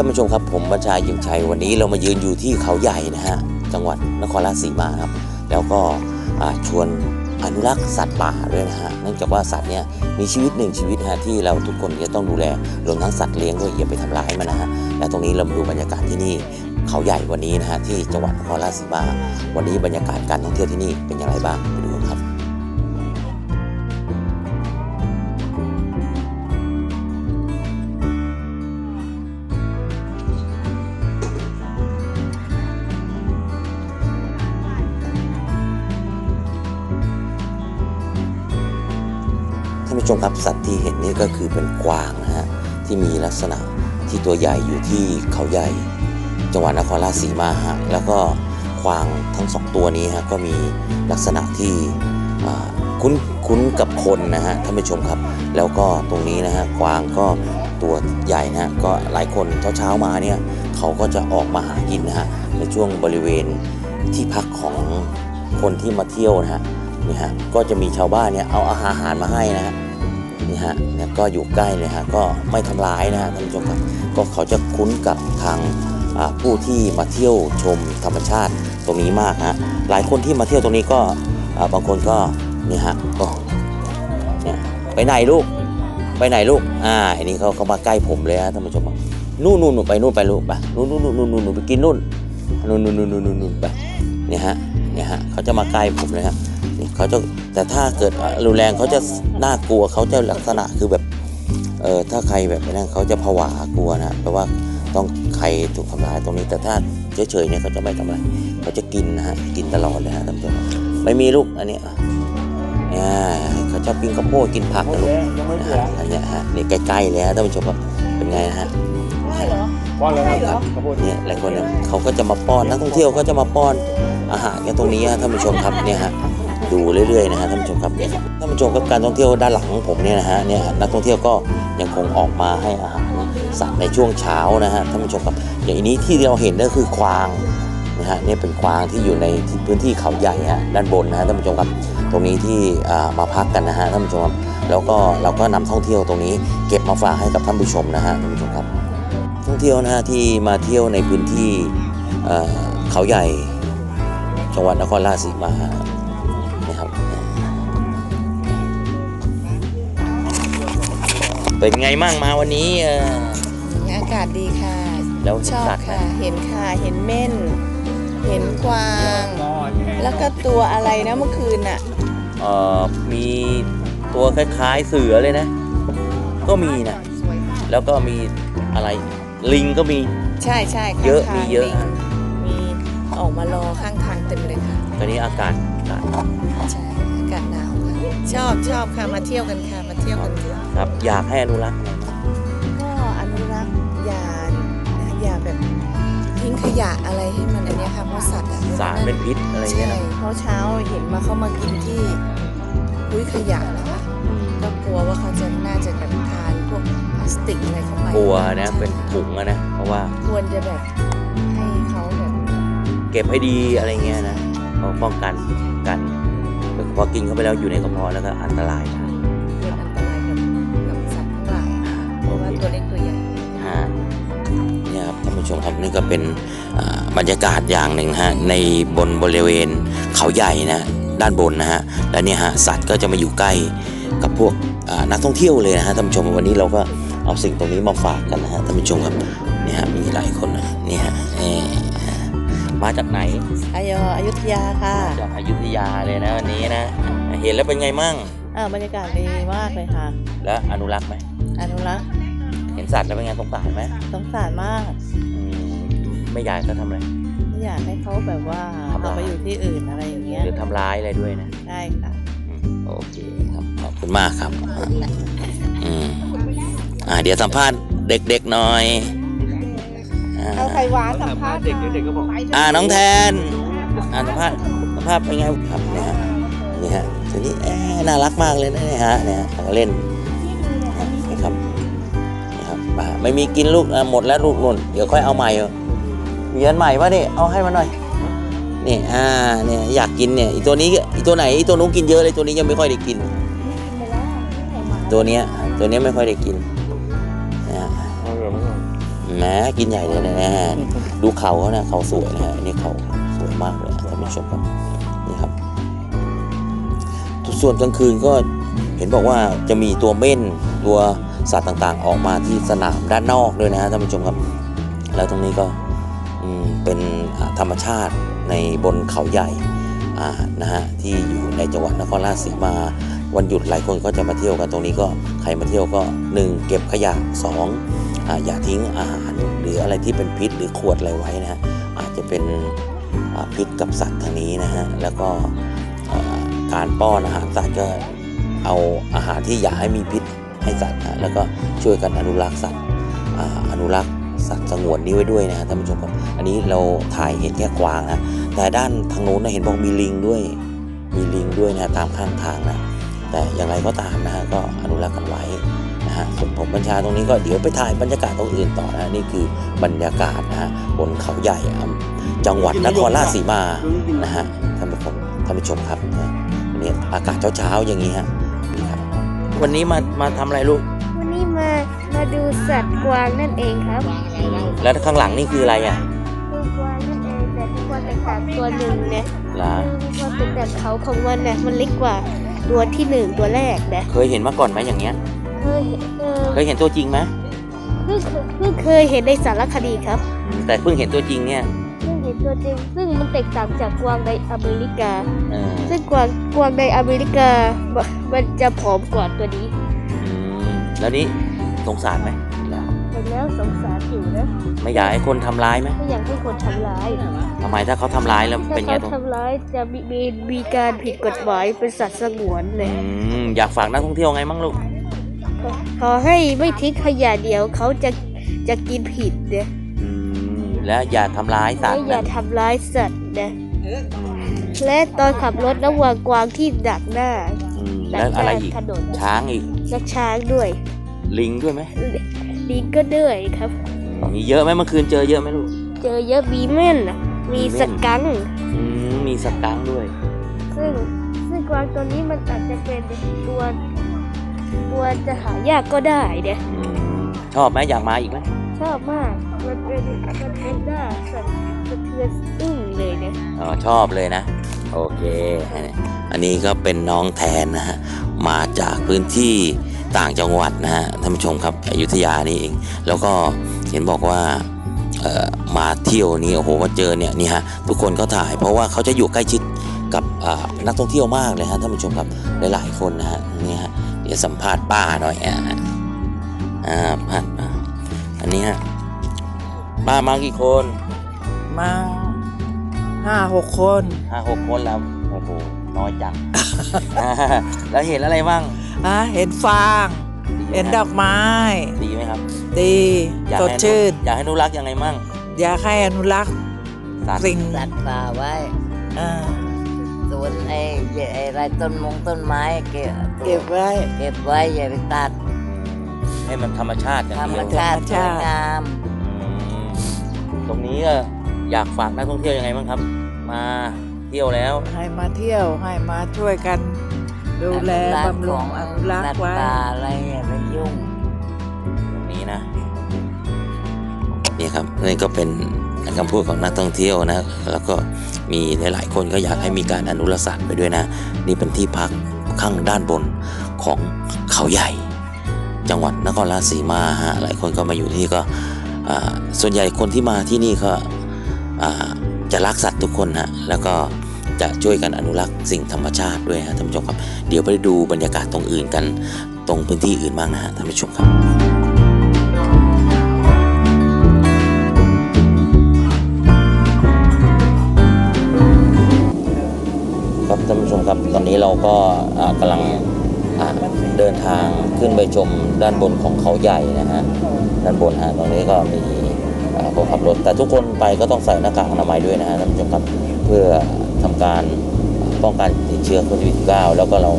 ท่านผู้ชมครับผมบัญชายิมชัยวันนี้เรามายืนอยู่ที่เขาใหญ่นะฮะจังหวัดนครราชสีมาครับ แล้วก็ชวนอนุรักษ์สัตว์ป่าด้วยนะฮะเนื่องจากว่าสัตว์เนี่ยมีชีวิตหนึ่งชีวิตฮะที่เราทุกคนจะต้องดูแลรวมทั้งสัตว์เลี้ยงด้วยอย่าไปทำร้ายมันนะฮะและตรงนี้เรามาดูบรรยากาศที่นี่เขาใหญ่วันนี้นะฮะที่จังหวัดนครราชสีมา วันนี้บรรยากาศการท่องเที่ยวที่นี่เป็นอย่างไรบ้างไปดู ชมครับสัตว์ที่เห็นนี่ก็คือเป็นกวางนะฮะที่มีลักษณะที่ตัวใหญ่อยู่ที่เขาใหญ่ จังหวัดนครราชสีมาฮะแล้วก็กวางทั้งสองตัวนี้ฮะก็มีลักษณะที่คุ้นคุ้นกับคนนะฮะท่านผู้ชมครับ แล้วก็ตรงนี้นะฮะกวางก็ตัวใหญ่นะฮะก็หลายคนเช้าๆมาเนี่ยเขาก็จะออกมาหากินนะฮะในช่วงบริเวณที่พักของคนที่มาเที่ยวนะฮะนี่ฮะก็จะมีชาวบ้านเนี่ยเอาอาหารมาให้นะฮะ นี่ฮะเนี่ยก็อยู่ใกล้เลยฮะก็ไม่ทำร้ายนะฮะท่านผู้ชมครับก็เขาจะคุ้นกับทางผู้ที่มาเที่ยวชมธรรมชาติตรงนี้มากฮะหลายคนที่มาเที่ยวตรงนี้ก็บางคนก็นี่ฮะก็เนี่ยไปไหนลูกไปไหนลูกอ่าอันนี้เขาเขามาใกล้ผมเลยฮะท่านผู้ชมครับนู่นนู่นนู่นไปนู่นไปลูกไปนู่นนู่นนู่นนู่นนู่นไปกินนู่นนู่นนู่นนู่นนู่นไปเนี่ยฮะเนี่ยฮะเขาจะมาใกล้ผมเลยฮะ เขาจะแต่ถ้าเกิดรุนแรงเขาจะน่ากลัวเขาจะลักษณะคือแบบเออถ้าใครแบบนั้นเขาจะผวากลัวนะแปลว่าต้องใครถูกทำร้ายตรงนี้ แต่ถ้าเฉยๆเนี่ยเขาจะไม่ทำอะไรเขาจะกินนะฮะกินตลอดเลยฮะท่านผู้ชมไม่มีลูกอันเนี้ยเนี่ยเขาจะกินข้าวโพดกินผักนะลูกนะฮะอันเนี้ยฮะนี่ใกล้ๆเลยฮะท่านผู้ชมครับเป็นไงนะฮะป้อนเลยครับข้าวโพดเนี่ยหลายคนเนี่ยเขาก็จะมาป้อนนักท่องเที่ยวก็จะมาป้อนอาหารกันตรงนี้ฮะท่านผู้ชมครับเนี่ยฮะ ดูเรื่อยๆนะฮะท่านผู้ชมครับเนี่ยท่านผู้ชมครับการท่องเที่ยวด้านหลังของผมเนี่ยนะฮะเนี่ยนักท่องเที่ยวก็ยังคงออกมาให้อาหารสัตว์ในช่วงเช้านะฮะท่านผู้ชมครับอย่างนี้ที่เราเห็นก็คือควางนะฮะเนี่ยเป็นควางที่อยู่ในพื้นที่เขาใหญ่ฮะด้านบนนะฮะท่านผู้ชมครับตรงนี้ที่มาพักกันนะฮะท่านผู้ชมครับแล้วก็เราก็นำท่องเที่ยวตรงนี้ เก็บมาฝากให้กับท่านผู้ชมนะฮะท่านผู้ชมครับ ท่องเที่ยวนะฮะที่มาเที่ยวในพื้นที่เขาใหญ่จังหวัดนครราชสีมา เป็นไงมั่งมาวันนี้เอ่ออากาศดีค่ะ แล้วชอบสัตว์ค่ะนะเห็นค่ะ เห็นเม่น เห็นกวาง แล้วก็ตัวอะไรนะเมื่อคืนน่ะ เอ่อมีตัวคล้ายๆเสือเลยนะ ก็มีนะสวยมากแล้วก็มีอะไรลิงก็มี ใช่ใช่ข้างเยอะทางมีเยอะลิงมีออกมารอข้างทางเต็มเลยค่ะ ตอนนี้อากาศอากาศใช่อากาศหนาวค่ะ ชอบชอบค่ะมาเที่ยวกันค่ะมาเที่ยวกันค่ะครับ อยากให้อนุรักษ์หน่อยนะก็อนุรักษ์อย่าอย่าแบบทิ้งขยะอะไรให้มันอันเนี้ยค่ะเพราะสัตว์อะสารเป็นพิษอะไรเงี้ยใช่นะเพราะเช้าเห็นมาเขามากินที่อุ้ยขยะนะคะอืมก็กลัวว่าเขาจะน่าจะแบบทานพวกพลาสติกอะไรเข้าไปกลัวนะเป็นถุงอะนะเพราะว่าควรจะแบบให้เขาแบบ เก็บให้ดีอะไรเงี้ยนะเขาป้องกันกันพ อกินเข้าไปแล้วอยู่ในกระเพาะแล้วก็อันตรายนะเป็นอันตรายกับกับสัตว์ทั้งหลายเพโอราะว่าเคตัวเล็กตัวใหญ่ฮะเนี่ยครับท่านผู้ชมครับนี่ก็เป็นอ่าบรรยากาศอย่างหนึ่งฮะในบนบริเวณเขาใหญ่นะด้านบนนะฮะและเนี่ยฮะสัตว์ก็จะมาอยู่ใกล้กับพวกอ่านักท่องเที่ยวเลยนะฮะท่านผู้ชมวันนี้เราก็เอาสิ่งตรงนี้มาฝากกันนะฮะท่านผู้ชมครับนี่ฮะมีหลายคนนะนี่ฮะเอ่อ มาจากไหนอายอยุธยาค่ะ จากอยุธยาเลยนะวันนี้นะ เห็นแล้วเป็นไงมั่งอ่าบรรยากาศดีมากเลยค่ะ แล้วอนุรักษ์ไหมอนุรักษ์เห็นสัตว์แล้วเป็นไงสงสารไหมสงสารมากอืมไม่อยากก็ทำอะไรไม่อยากให้เขาแบบว่าทำร้ายเอาไปอยู่ที่อื่นอะไรอย่างเงี้ยหรือทำร้ายอะไรด้วยนะใช่ค่ะอืมโอเคครับขอบคุณมากครับอืมอ่าเดี๋ยวสัมภาษณ์เด็กๆหน่อยอ่า เอาไข่หวานสัมภาษณ์เด็กเด็กก็บอกอ่าน้องแทนอ่าสัมภาษณ์สัมภาษณ์เป็นไงครับเนี่ยฮะนี่ฮะทีนี้เอ๊ะน่ารักมากเลยนะเนี่ยฮะเนี่ยเขาก็เล่นนี่ครับนี่ครับอ่าไม่มีกินลูกอะหมดแล้วลูกนุ่นเดี๋ยวค่อยเอาใหม่เอามีอันใหม่ปะนี่เอาให้มาหน่อยนี่อ่าเนี่ยอยากกินเนี่ยอีตัวนี้อีตัวไหนอีตัวนู้นกินเยอะเลยตัวนี้ยังไม่ค่อยได้กิน ตัวเนี้ยตัวเนี้ยไม่ค่อยได้กิน นะฮะเอาเหมกินใหญ่เลยนะ ดูเขาเขานะเขาสวยนะฮะนี่เขาสวยมากเลยท่านผู้ชมครับนี่ครับ ส่วนกลางคืนก็เห็นบอกว่าจะมีตัวเม่นตัวสัตว์ต่างๆ ออกมาที่สนามด้านนอกด้วยนะฮะท่านผู้ชมครับ แล้วตรงนี้ก็เป็นธรรมชาติในบนเขาใหญ่นะฮะที่อยู่ในจังหวัดนครราชสีมาวันหยุดหลายคนก็จะมาเที่ยวกันตรงนี้ก็ใครมาเที่ยวก็ 1 เก็บขยะ 2 อย่าทิ้งอาหารหรืออะไรที่เป็นพิษหรือขวดอะไรไว้นะฮะอาจจะเป็นพิษกับสัตว์ทางนี้นะฮะแล้วก็การป้อนอาหารสัตว์ก็เอาอาหารที่อย่าให้มีพิษให้สัตว์นะแล้วก็ช่วยกันอนุรักษ์สัตว์อนุรักษ์สัตว์สงวนนี้ไว้ด้วยนะท่านผู้ชมครับอันนี้เราถ่ายเห็นแค่กวางนะแต่ด้านทางโน้นนะเห็นบอกมีลิงด้วยมีลิงด้วยนะตามข้างทางนะแต่อย่างไรก็ตามนะฮะก็อนุรักษ์กันไว้ ฮะส่วนผมบัญชาตรงนี้ก็เดี๋ยวไปถ่ายบรรยากาศตรงอื่นต่อนะนี่คือบรรยากาศนะฮะบนเขาใหญ่อำจังหวัดนครราชสีมานะฮะท่านผู้ชมท่านผู้ชมครับนะวันนี้อากาศเช้าๆอย่างนี้ฮะนี่ครับวันนี้มามาทำอะไรลูกวันนี้มามาดูสัตว์กวางนั่นเองครับ แล้วข้างหลังนี่คืออะไรอะดูกวางนั่นเองแต่ทุกวันแตกต่างตัวหนึ่งนะล่ะทุกวันเป็นแต่เขาของมันนะมันเล็กกว่าตัวที่หนึ่งตัวแรกนะเคยเห็นมาก่อนไหมอย่างเงี้ย เคยเห็นเออเคยเห็นตัวจริงไหมเพิ่งเพิ่งเคยเห็นในสารคดีครับอืมแต่เพิ่งเห็นตัวจริงเนี่ยเพิ่งเห็นตัวจริง ซึ่งมันแตกต่างจากกวางในอเมริกา เออซึ่งกวางกวางในอเมริกามันจะผอมกว่าตัวนี้อืมแล้วนี่สงสารไหมเห็นแล้วสงสารอยู่นะไม่อยากให้คนทำร้ายไหมไม่อยากให้คนทำร้าย ทำไมถ้าเขาทำร้ายแล้วถ้าเป็นไงเขาตรงทำร้ายจะมีมีมีการผิดกฎหมายเป็นสัตว์สงวนเลยอืมอยากฝากนักท่องเที่ยวไงมั่งลูก ขอให้ไม่ทิ้งขยะเดียวเขาจะจะกินผิดเนี่ยอืมและอย่าทำร้ายสัตและว์อย่านะทำร้ายสัตว์นะและตอนขับรถระวังกวางที่ดักหน้าอืมดัแล้วอะไรอีก ถนนช้างอีก และช้างด้วยลิงด้วยไหมลิงก็ด้วยครับ มีเยอะไหมเมื่อคืนเจอเยอะไหมลูก เจอเยอะมีเม่นน่ะมีมีเม่น สกังค์อืมมีสกังค์ด้วย ซึ่งซึ่งกวางตัวนี้มันอาจจะเป็นตัว ตัวจะหายากก็ได้เนี่ยอืมชอบไหมอยากมาอีกไหมชอบมากมันเป็นมันเป็นหน้าสั่นสะเทือนอึ้งเลยเนี่ยอ๋อชอบเลยนะ โอเค อันนี้ก็เป็นน้องแทนนะฮะมาจากพื้นที่ต่างจังหวัดนะฮะท่านผู้ชมครับอยุธยานี่เอง แล้วก็เห็นบอกว่าเอ่อมาเที่ยวนี่โอ้โหมาเจอเนี่ยนี่ฮะทุกคนก็ถ่าย เพราะว่าเขาจะอยู่ใกล้ชิดกับอ่านักท่องเที่ยวมากเลยฮะท่านผู้ชมครับหลายๆคนนะฮะนี่ฮะ เดี๋ยวสัมภาษณ์ป้าหน่อยอ่าอ่าป้าป้าอันนี้ฮะป้ามากี่คนมาห้าหกคนห้าหกคนแล้วโอ้โหน้อยจัง แล้วเห็นอะไรบ้างอะเห็นฟาง เห็นดอกไม้ ดีไหมครับ ดีอยากสดให้อนุชื่น อยากให้อนุรักษ์ยังไงมั่ง อยากให้อนุรักษ์สัตว์สิ่งสัตว์ป่าไว้อ่า สวนไอ้ไอ้ไรต้นมงต้นไม้เก็บเก็บไว้ เก็บไว้อย่าไปตัดให้มันธรรมชาติอย่างธรรมเดียวชาติสวยงามอืมตรงนี้ก็อยากฝากนักท่องเที่ยวยังไงบ้างครับ มาเที่ยวแล้ว ให้มาเที่ยวให้มาช่วยกัน ดูแลอนุรักษ์บำรุงของอนุรักสัตษ์ว์ไว้ ป่าอะไรอย่าไปยุ่ง ตรงนี้นะ นี่ครับนี่ก็เป็น คำพูดของนักท่องเที่ยวนะแล้วก็มีหลาย ๆ คนก็อยากให้มีการอนุรักษ์สัตว์ไปด้วยนะ นี่เป็นที่พักข้างด้านบนของเขาใหญ่ จังหวัดนครราชสีมาฮะหลายคนก็มาอยู่ที่นี่ก็ส่วนใหญ่คนที่มาที่นี่ก็จะรักสัตว์ทุกคนฮะแล้วก็จะช่วยกันอนุรักษ์สิ่งธรรมชาติด้วยฮะท่านผู้ชมครับ เดี๋ยวไปดูบรรยากาศตรงอื่นกันตรงพื้นที่อื่นบ้างนะฮะท่านผู้ชมครับ ท่านผู้ชมครับ ตอนนี้เราก็อ่ากำลังเดินทางขึ้นไปชมด้านบนของเขาใหญ่นะฮะด้านบนฮะตรงนี้ก็มีคนขับรถ แต่ทุกคนไปก็ต้องใส่หน้ากากอนามัยด้วยนะฮะท่านผู้ชมครับเพื่อทำการป้องกันติดเชื้อโควิด -19 แล้วก็เรา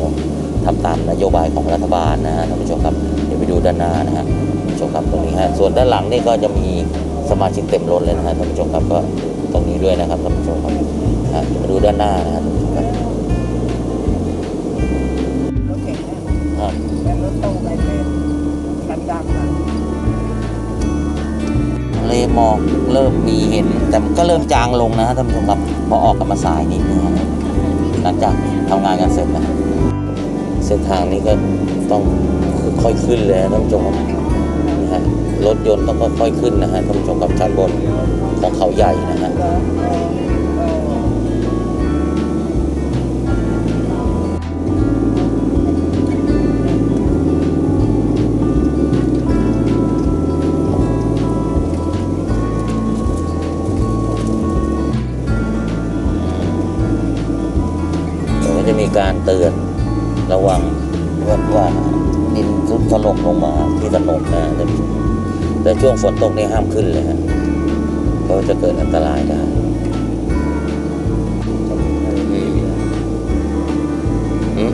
ทำตามนโยบายของรัฐบาลนะฮะท่านผู้ชมครับเดี๋ยวไปดูด้านหน้านะฮะท่านผู้ชมครับตรงนี้ฮะส่วนด้านหลังนี่ก็จะมีสมาชิกเต็มรถเลยนะฮะท่านผู้ชมครับก็ตรงนี้ด้วยนะครับท่านผู้ชมครับเดี๋ยวมาดูด้านหน้านะฮะท่านผู้ชมครับ แต่รถตู้ไปเป็นกันดังนะเลหมอกเริ่มมีเห็น แต่มันก็เริ่มจางลงนะท่านผู้ชมครับพอออกกันมาสายนิดนึงนะหลังจากทำงานกันเสร็จนะเส้นทางนี้ก็ต้องค่อยๆขึ้นเลยนะท่านผู้ชมครับนี่ฮะรถยนต์ต้องค่อยๆขึ้นนะฮะท่านผู้ชมครับชั้นบนของเขาใหญ่นะฮะ เตือน ระวังว่าว่าดินทุดถล่มลงมาที่ถนนนะแต่ช่วงฝนตกนี่ห้ามขึ้นเลยฮะเพราะจะเกิดอันตรายได้อืม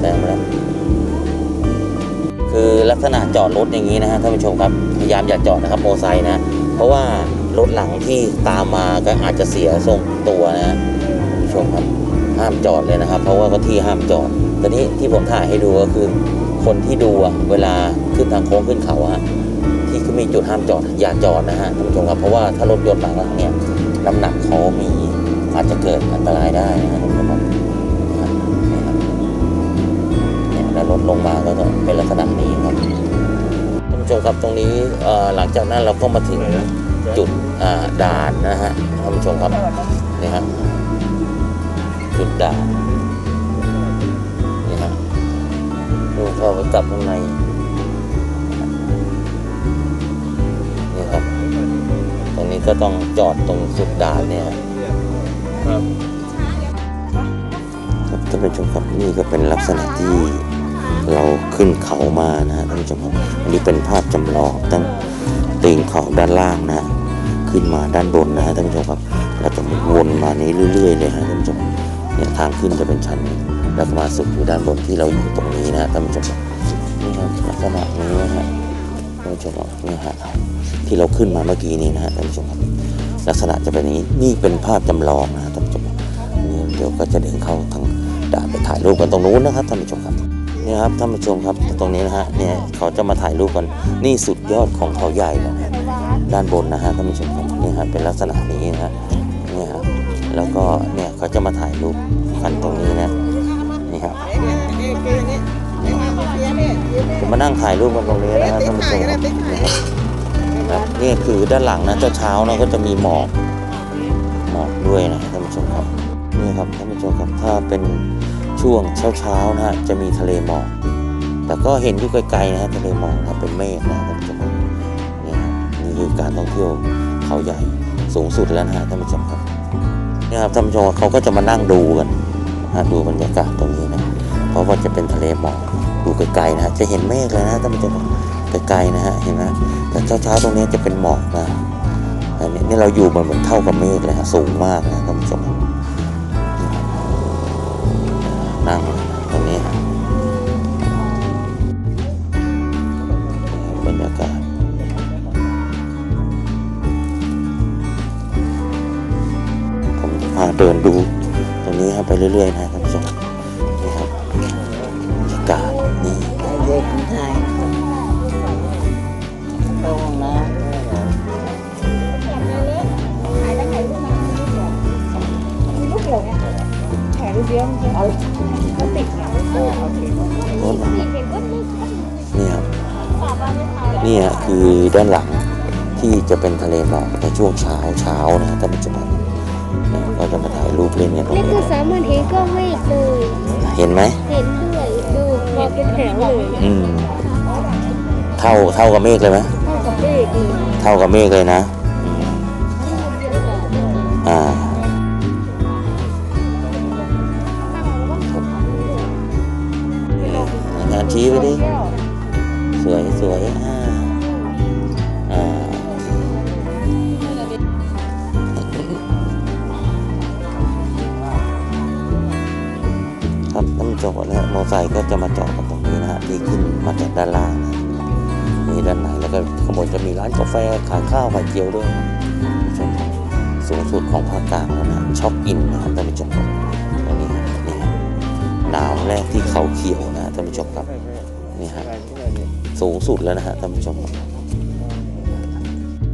แรงไหมคือลักษณะจอดรถอย่างนี้นะฮะท่านผู้ชมครับพยายามอย่าจอดนะครับโมอไซค์นะ เพราะว่ารถหลังที่ตามมาก็อาจจะเสียทรงตัวนะฮะท่านผู้ชมครับ ห้ามจอดเลยนะครับ เพราะว่าก็ที่ห้ามจอดตอนนี้ที่ผมถ่ายให้ดูก็คือคนที่ดูเวลาขึ้นทางโค้งขึ้นเขาอะที่เขามีจุดห้ามจอดอย่าจอดนะฮะท่านผู้ชมครับเพราะว่าถ้ารถยนต์มาแล้วเนี่ยน้ำหนักเขามีอาจจะเกิดอันตรายได้นะท่านผู้ชมครับนี่ครับเนี่ยแล้วรถลงมาก็จะเป็นลักษณะนี้ครับท่านผู้ชมครับตรงนี้หลังจากนั้นเราก็มาถึงจุดอ่าด่านนะฮะท่านผู้ชมครับนี่ฮะ จุดด่านนี่ฮะดูเข้าไปกลับข้างในนี่ครับ ตรงนี้ก็ต้องจอดตรงจุดด่านเนี่ยครับครับท่านผู้ชมครับนี่ก็เป็นลักษณะที่เราขึ้นเขามานะฮะท่านผู้ชมครับอันนี้เป็นภาพจำลองตั้งตีนเขาด้านล่างนะฮะขึ้นมาด้านบนนะฮะท่านผู้ชมครับ เราจะวนมานี้เรื่อยๆเลยฮะท่านผู้ชม เนี่ยทางขึ้นจะเป็นชั้นนี้แล้วก็มาสุดอยู่ด้านบนที่เราอยู่ตรงนี้นะท่านผู้ชมครับนี่ครับลักษณะนี้นะฮะท่านผู้ชมนี่ฮะที่เราขึ้นมาเมื่อกี้นี้นะฮะท่านผู้ชมครับลักษณะจะเป็นนี้นี่เป็นภาพจำลองนะท่านผู้ชมครับนี่เดี๋ยวก็จะเดินเข้าทางด่านไปถ่ายรูปกันตรงนู้นนะครับท่านผู้ชมครับนี่ครับท่านผู้ชมครับตรงนี้นะฮะเนี่ยเขาจะมาถ่ายรูปกันนี่สุดยอดของเขาใหญ่แล้วนะด้านบนนะฮะท่านผู้ชมครับนี่ฮะเป็นลักษณะนี้นะฮะ แล้วก็เนี่ยเขาจะมาถ่ายรูปกันตรงนี้นะนี่ครับจะมานั่งถ่ายรูปกันตรงนี้นะฮะท่านผู้ชมครับนี่ครับนี่คือด้านหลังนะเช้าๆนะก็จะมีหมอกหมอกด้วยนะท่านผู้ชมครับนี่ครับท่านผู้ชมครับถ้าเป็นช่วงเช้าๆนะฮะจะมีทะเลหมอกแต่ก็เห็นอยู่ไกลๆนะฮะทะเลหมอกครับเป็นเมฆนะท่านผู้ชมครับนี่นี่คือการท่องเที่ยวเขาใหญ่สูงสุดแล้วนะฮะท่านผู้ชมครับ นี่ครับท่านผู้ชมเขาก็จะมานั่งดูกันนะดูบรรยากาศตรงนี้นะ เพราะว่าจะเป็นทะเลหมอกดูไกลๆนะจะเห็นเมฆเลยนะท่านผู้ชมไกลๆนะฮะเห็นไหมแต่เช้าๆตรงนี้จะเป็นหมอกนะอันนี้นี่เราอยู่มันเหมือนเท่ากับเมฆเลยฮะสูงมากนะท่านผู้ชมนั่ง เดินดูตรงนี้ครับไปเรื่อยๆนะท่านผู้ชมนี่ครับบรรยากาศนี่เด็กคนไทยตรงนะรถนี่ครับนี่ฮะคือด้านหลังที่จะเป็นทะเลหมอกในช่วงเช้าเช้านะครับท่านผู้ชม ก็จะมาถ่ายรูปเล่นกันตรงนี่นี้คือสามารถเห็นก็เมฆเลยเห็นไหม เห็นด้วยดูมาเป็นแถวเลยอืม เท่าเท่ากับเมฆเลยไหมเท่ากับเมฆเลย เท่ากับเมฆเลยนะ สุดแล้วนะฮะท่านผู้ชมครับ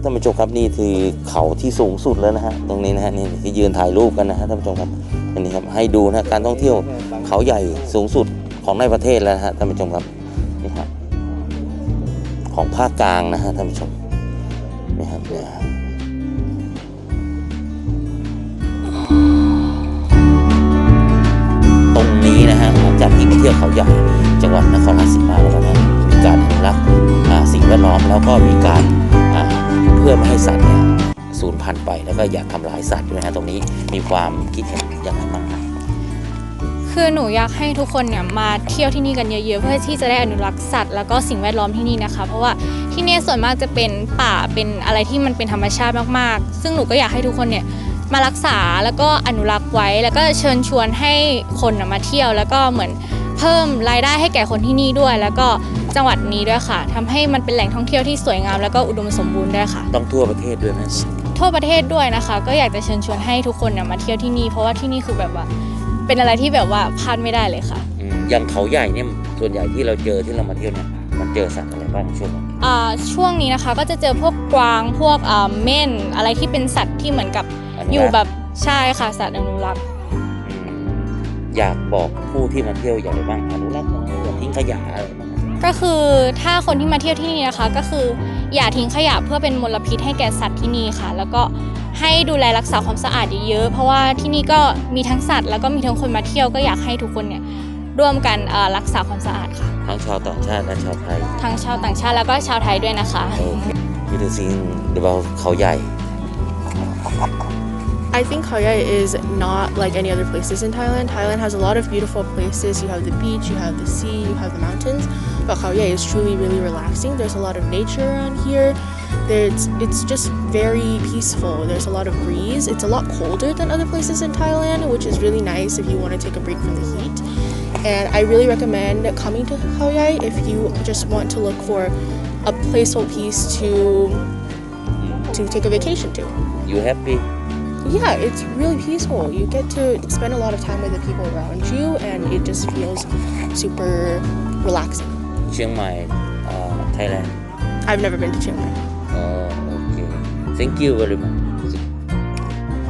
ท่านผู้ชมครับนี่คือเขาที่สูงสุดแล้วนะฮะตรงนี้นะฮะนี่ที่ยืนถ่ายรูปกันนะฮะท่านผู้ชมครับอันนี้ครับให้ดูนะฮะการท่องเที่ยวเขาใหญ่สูงสุดของในประเทศแล้วนะฮะท่านผู้ชมครับนี่ครับของภาคกลางนะฮะท่านผู้ชมนี่ครับเนี่ยตรงนี้นะฮะหลังจากที่มาเที่ยวเขาใหญ่จังหวัดนครราชสีมาแล้วนะ การอนุรักษ์สิ่งแวดล้อมแล้วก็มีการเพื่อไม่ให้สัตว์เนี่ยสูญพันธุ์ไปแล้วก็อย่าทำลายสัตว์ด้วยนะฮะตรงนี้มีความคิดเห็นยังไงบ้างครับคือหนูอยากให้ทุกคนเนี่ยมาเที่ยวที่นี่กันเยอะๆ เพื่อที่จะได้อนุรักษ์สัตว์แล้วก็สิ่งแวดล้อมที่นี่นะคะ เพราะว่าที่นี่ส่วนมากจะเป็นป่าเป็นอะไรที่มันเป็นธรรมชาติมากๆ ซึ่งหนูก็อยากให้ทุกคนเนี่ยมารักษาแล้วก็อนุรักษ์ไว้ แล้วก็เชิญชวนให้คนมาเที่ยว แล้วก็เหมือนเพิ่มรายได้ให้แก่คนที่นี่ด้วย แล้วก็ จังหวัดนี้ด้วยค่ะทำให้มันเป็นแหล่งท่องเที่ยวที่สวยงามแล้วก็อุดมสมบูรณ์ด้วยค่ะ ต้องทั่วประเทศด้วยไหมทั่วประเทศด้วยนะคะ ก็อยากจะเชิญชวนให้ทุกคนเนี่ยมาเที่ยวที่นี่ เพราะว่าที่นี่คือแบบว่า เป็นอะไรที่แบบว่าพลาดไม่ได้เลยค่ะอืมอย่างเขาใหญ่เนี่ยส่วนใหญ่ที่เราเจอที่เรามาเที่ยวเนี่ยมันเจอสัตว์อะไรบ้างช่วงนี้อ่าช่วงนี้นะคะก็จะเจอพวกกวางพวกอ่าเม่นอะไรที่เป็นสัตว์ที่เหมือนกับอนุรักษ์อยู่แบบใช่ค่ะสัตว์อนุรักษ์อืมอยากบอกผู้ที่มาเที่ยวอย่างไรบ้างอนุรักษ์อะไรอย่าทิ้งขยะอะไรบ้างไหม ก็คือถ้าคนที่มาเที่ยวที่นี่นะคะ ก็คืออย่าทิ้งขยะเพื่อเป็นมลพิษให้แก่สัตว์ที่นี่ค่ะ แล้วก็ให้ดูแลรักษาความสะอาดเยอะๆเพราะว่าที่นี่ก็มีทั้งสัตว์แล้วก็มีทั้งคนมาเที่ยวก็อยากให้ทุกคนเนี่ยร่วมกันเอ่อรักษาความสะอาดค่ะ ทั้งชาวต่างชาติและชาวไทย ทั้งชาวต่างชาติแล้วก็ชาวไทยด้วยนะคะโอเคยูทูซิงเดบเขาใหญ่ I think Khao Yai is not like any other places in Thailand. Thailand has a lot of beautiful places. You have the beach, you have the sea, you have the mountains. But Khao Yai is truly really relaxing. There's a lot of nature around here. There's it's just very peaceful. There's a lot of breeze. It's a lot colder than other places in Thailand, which is really nice if you want to take a break from the heat. And I really recommend coming to Khao Yai if you just want to look for a peaceful piece to to take a vacation to. you happy Yeah, it's really peaceful. You get to spend a lot of time with the people around you, and it just feels super relaxing. เชียงใหม่อ่า Thailand I've never been to Chiang Mai. อ๋อโอเค thank you very much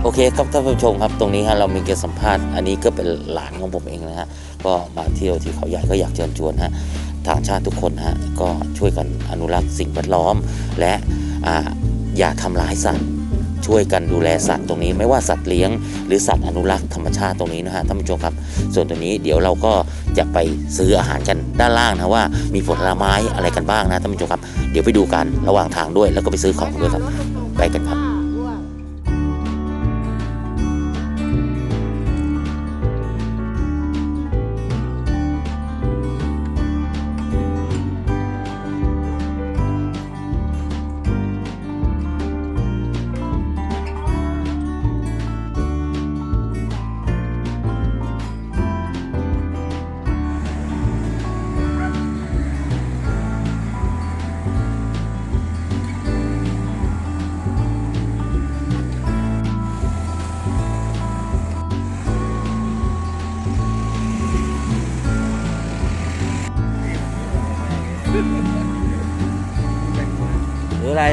โอเคครับท่านผู้ชมครับตรงนี้ฮะเรามีการสัมภาษณ์อันนี้ก็เป็นหลานของผมเองนะฮะก็มาเที่ยวที่เขาใหญ่ก็อยากเชิญชวนฮะต่างชาติทุกคนฮะก็ช่วยกันอนุรักษ์สิ่งแวดล้อม และอ่าอย่าทำร้ายสัตว์ ช่วยกันดูแลสัตว์ตรงนี้ ไม่ว่าสัตว์เลี้ยง หรือสัตว์อนุรักษ์ธรรมชาติตรงนี้นะฮะท่านผู้ชมครับ ส่วนตัวนี้เดี๋ยวเราก็จะไปซื้ออาหารกันด้านล่างนะว่า มีผลไม้อะไรกันบ้างนะท่านผู้ชมครับ เดี๋ยวไปดูกันระหว่างทางด้วย แล้วก็ไปซื้อของด้วยครับ ไปกันครับ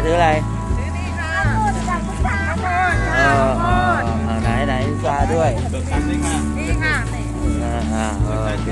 ถืออะไรถืออะไรถือนี่ค่ะจากพุทธาเออเออเออไหนไหนซาด้วย นี่ค่ะ อ่าอ่าโอเค